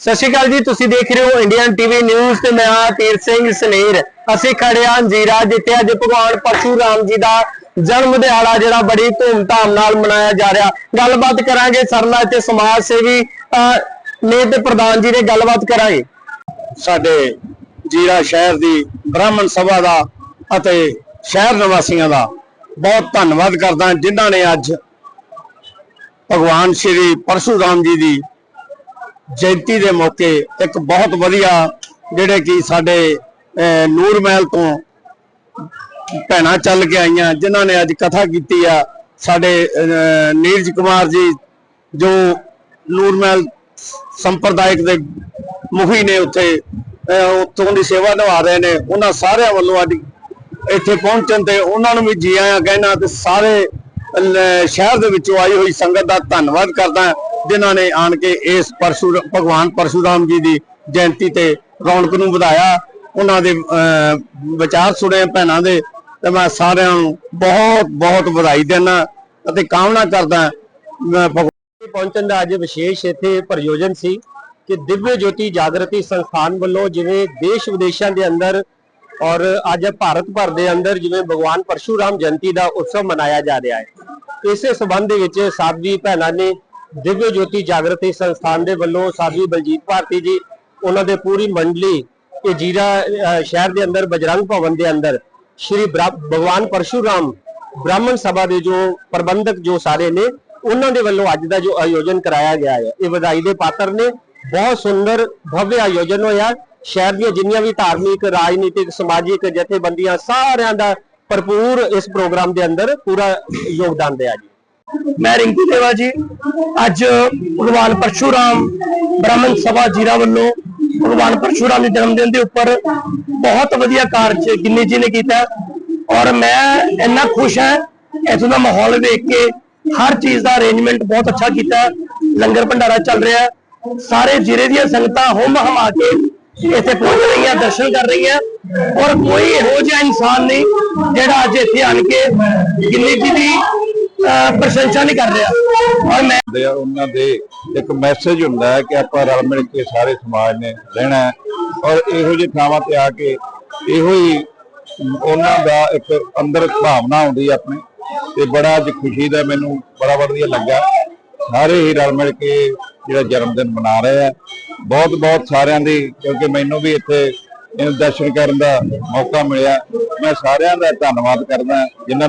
ਸਤਿ ਸ਼੍ਰੀ ਅਕਾਲ ਜੀ, ਤੁਸੀਂ ਦੇਖ ਰਹੇ ਹੋ ਇੰਡੀਅਨ ਟੀਵੀ ਨਿਊਜ਼ ਤੇ ਮੈਂ ਹਾਂ ਤੀਰ ਸਿੰਘ ਸਨੇਰ। ਅਸੀਂ ਖੜੇ ਹਾਂ ਜੀਰਾ, ਜਿੱਥੇ ਅੱਜ ਭਗਵਾਨ ਪਰਸ਼ੂਰਾਮ ਜੀ ਦਾ ਜਨਮ ਦਿਹਾੜਾ ਜਿਹੜਾ ਬੜੀ ਧੂਮਧਾਮ ਨਾਲ ਮਨਾਇਆ ਜਾ ਰਿਹਾ। ਗੱਲਬਾਤ ਕਰਾਂਗੇ ਸਰਨਾ ਤੇ ਸਮਾਜ ਸੇਵੀ ਨੇ ਤੇ ਪ੍ਰਧਾਨ ਜੀ ਨੇ ਗੱਲਬਾਤ ਕਰਾਂਗੇ। ਸਾਡੇ ਜੀਰਾ ਸ਼ਹਿਰ ਦੀ ਬ੍ਰਾਹਮਣ ਸਭਾ ਦਾ ਅਤੇ ਸ਼ਹਿਰ ਨਿਵਾਸੀਆਂ ਦਾ ਬਹੁਤ ਧੰਨਵਾਦ ਕਰਦਾ ਜਿਨ੍ਹਾਂ ਨੇ ਅੱਜ ਭਗਵਾਨ ਸ਼੍ਰੀ ਪਰਸ਼ੂਰਾਮ ਜੀ ਦੀ ਜਯੰਤੀ ਦੇ ਮੌਕੇ ਇੱਕ ਬਹੁਤ ਵਧੀਆ ਜਿਹੜੇ ਕਿ ਸਾਡੇ ਅਹ, ਨੂਰ ਮਹਿਲ ਤੋਂ ਭੈਣਾਂ ਚੱਲ ਕੇ ਆਈਆਂ ਜਿਨ੍ਹਾਂ ਨੇ ਅੱਜ ਕਥਾ ਕੀਤੀ ਆ। ਸਾਡੇ ਨੀਰਜ ਕੁਮਾਰ ਜੀ ਜੋ ਨੂਰ ਮਹਿਲ ਸੰਪਰਦਾਇਕ ਦੇ ਮੁਖੀ ਨੇ ਉੱਥੇ ਅਹ, ਉੱਥੋਂ ਦੀ ਸੇਵਾ ਨਿਭਾ ਰਹੇ ਨੇ। ਉਹਨਾਂ ਸਾਰਿਆਂ ਵੱਲੋਂ ਅੱਜ ਇੱਥੇ ਪਹੁੰਚਣ ਤੇ ਉਹਨਾਂ ਨੂੰ ਵੀ ਜੀ ਆਇਆਂ ਕਹਿਣਾ ਤੇ ਸਾਰੇ ਸ਼ਹਿਰ ਦੇ ਵਿੱਚੋਂ ਆਈ ਹੋਈ ਸੰਗਤ ਦਾ ਧੰਨਵਾਦ ਕਰਦਾ। ਜਿਨ੍ਹਾਂ ਨੇ ਆਣ ਕੇ ਇਸ ਪਰਸ਼ੂ ਭਗਵਾਨ ਪਰਸ਼ੂਰਾਮ ਜੀ ਦੀ ਜਯੰਤੀ ਤੇ ਰੌਣਕ ਨੂੰ ਵਧਾਇਆ, ਉਹਨਾਂ ਦੇ ਵਿਚਾਰ ਸੁਣੇ ਭੈਣਾਂ ਦੇ, ਤੇ ਮੈਂ ਸਾਰਿਆਂ ਨੂੰ ਬਹੁਤ ਬਹੁਤ ਵਧਾਈ ਦਿੰਦਾ ਅਤੇ ਕਾਮਨਾ ਕਰਦਾ ਭਗਵਾਨ ਪਹੁੰਚਣ ਦਾ ਅੱਜ ਵਿਸ਼ੇਸ਼ ਇੱਥੇ ਪ੍ਰਯੋਜਨ ਸੀ ਕਿ ਦਿਵਯ ਜੋਤੀ ਜਾਗਰਤੀ ਸੰਸਥਾਨ ਵੱਲੋਂ ਜਿਵੇਂ ਦੇਸ਼ ਵਿਦੇਸ਼ਾਂ ਦੇ ਅੰਦਰ ਔਰ ਅੱਜ ਭਾਰਤ ਭਰ ਦੇ ਅੰਦਰ ਜਿਵੇਂ ਭਗਵਾਨ ਪਰਸ਼ੂਰਾਮ ਜਯੰਤੀ ਦਾ ਉਤਸਵ ਮਨਾਇਆ ਜਾ ਰਿਹਾ ਹੈ। ਇਸੇ ਸਬੰਧ ਦੇ ਵਿੱਚ ਸਾਧਵੀ ਭੈਣਾਂ ਨੇ ਦਿਵਯ ਜੋਤੀ ਜਾਗਰਤੀ ਸੰਸਥਾਨ ਦੇ ਵੱਲੋਂ ਸਾਧਵੀ ਬਲਜੀਤ ਭਾਰਤੀ ਜੀ, ਉਹਨਾਂ ਦੇ ਪੂਰੀ ਮੰਡਲੀ ਇਹ ਜੀਰਾ ਸ਼ਹਿਰ ਦੇ ਅੰਦਰ, ਬਜਰੰਗ ਭਵਨ ਦੇ ਅੰਦਰ, ਸ਼੍ਰੀ ਭਗਵਾਨ ਪਰਸ਼ੂਰਾਮ ਬ੍ਰਾਹਮਣ ਸਭਾ ਦੇ ਜੋ ਪ੍ਰਬੰਧਕ ਜੋ ਸਾਰੇ ਨੇ, ਉਹਨਾਂ ਦੇ ਵੱਲੋਂ ਅੱਜ ਦਾ ਜੋ ਆਯੋਜਨ ਕਰਾਇਆ ਗਿਆ ਹੈ। ਇਹ ਵਧਾਈ ਦੇ ਪਾਤਰ ਨੇ। ਬਹੁਤ ਸੁੰਦਰ ਭਵਯ ਆਯੋਜਨ ਹੋਇਆ। ਸ਼ਹਿਰ ਦੀਆਂ ਜਿੰਨੀਆਂ ਵੀ ਧਾਰਮਿਕ, ਰਾਜਨੀਤਿਕ, ਸਮਾਜਿਕ ਜਥੇਬੰਦੀਆਂ ਸਾਰਿਆਂ ਦਾ ਭਰਪੂਰ ਇਸ ਪ੍ਰੋਗਰਾਮ ਦੇ ਅੰਦਰ ਪੂਰਾ ਯੋਗਦਾਨ ਦਿਆ ਜੀ। ਮੈਂ ਰਿੰਕੂ ਦੇਵਾ ਜੀ, ਅੱਜ ਭਗਵਾਨ ਪਰਸ਼ੂਰਾਮ ਬ੍ਰਾਹਮਣ ਸਭਾ ਜੀਰਾ ਵੱਲੋਂ ਭਗਵਾਨ ਪਰਸ਼ੂਰਾਮ ਦੇ ਜਨਮ ਦਿਨ ਦੇ ਉੱਪਰ ਬਹੁਤ ਵਧੀਆ ਕਾਰਜ ਗਿੰਨੀ ਜੀ ਨੇ ਕੀਤਾ ਔਰ ਮੈਂ ਇੰਨਾ ਖੁਸ਼ ਹਾਂ, ਇੱਥੋਂ ਦਾ ਮਾਹੌਲ ਵੇਖ ਕੇ ਹਰ ਚੀਜ਼ ਦਾ ਅਰੇਂਜਮੈਂਟ ਬਹੁਤ ਅੱਛਾ ਕੀਤਾ, ਲੰਗਰ ਭੰਡਾਰਾ ਚੱਲ ਰਿਹਾ, ਸਾਰੇ ਜ਼ਿਲ੍ਹੇ ਦੀਆਂ ਸੰਗਤਾਂ ਹੁੰਮ ਹਮਾ ਕੇ ਇੱਥੇ ਪਹੁੰਚ ਰਹੀਆਂ, ਦਰਸ਼ਨ ਕਰ ਰਹੀਆਂ ਔਰ ਕੋਈ ਇਹੋ ਜਿਹਾ ਇਨਸਾਨ ਨਹੀਂ ਜਿਹੜਾ ਅੱਜ ਇੱਥੇ ਆਣ ਕੇ ਗਿੰਨੀ ਜੀ ਦੀ ਪ੍ਰਸ਼ੰਸਾ ਨਹੀਂ ਕਰ ਰਿਹਾ। ਔਰ ਮੈਂ ਹੁੰਦੇ ਉਹਨਾਂ ਦੇ ਇੱਕ ਮੈਸੇਜ ਹੁੰਦਾ ਹੈ ਕਿ ਆਪਾਂ ਰਲ ਮਿਲ ਕੇ ਸਾਰੇ ਸਮਾਜ ਨੇ ਰਹਿਣਾ ਔਰ ਇਹੋ ਜਿਹੇ ਥਾਵਾਂ ਤੇ ਆ ਕੇ ਇਹੋ ਹੀ ਉਹਨਾਂ ਦਾ ਇੱਕ ਅੰਦਰ ਭਾਵਨਾ ਆਉਂਦੀ ਆਪਣੇ। ਤੇ ਬੜਾ ਅੱਜ ਖੁਸ਼ੀ ਦਾ ਮੈਨੂੰ ਬੜਾ ਵਧੀਆ ਲੱਗਾ। ਸਾਰੇ ਹੀ ਰਲ ਮਿਲ ਕੇ ਜਿਹੜਾ ਜਨਮ ਦਿਨ ਮਨਾ ਰਹੇ ਆ। ਬਹੁਤ ਬਹੁਤ ਸਾਰਿਆਂ ਦੀ, ਕਿਉਂਕਿ ਮੈਨੂੰ ਵੀ ਇੱਥੇ ਇਹ ਦਰਸ਼ਨ ਕਰਨ ਦਾ ਮੌਕਾ ਮਿਲਿਆ। ਮੈਂ ਸਾਰਿਆਂ ਦਾ ਧੰਨਵਾਦ ਕਰਦਾ, ਜਿਨ੍ਹਾਂ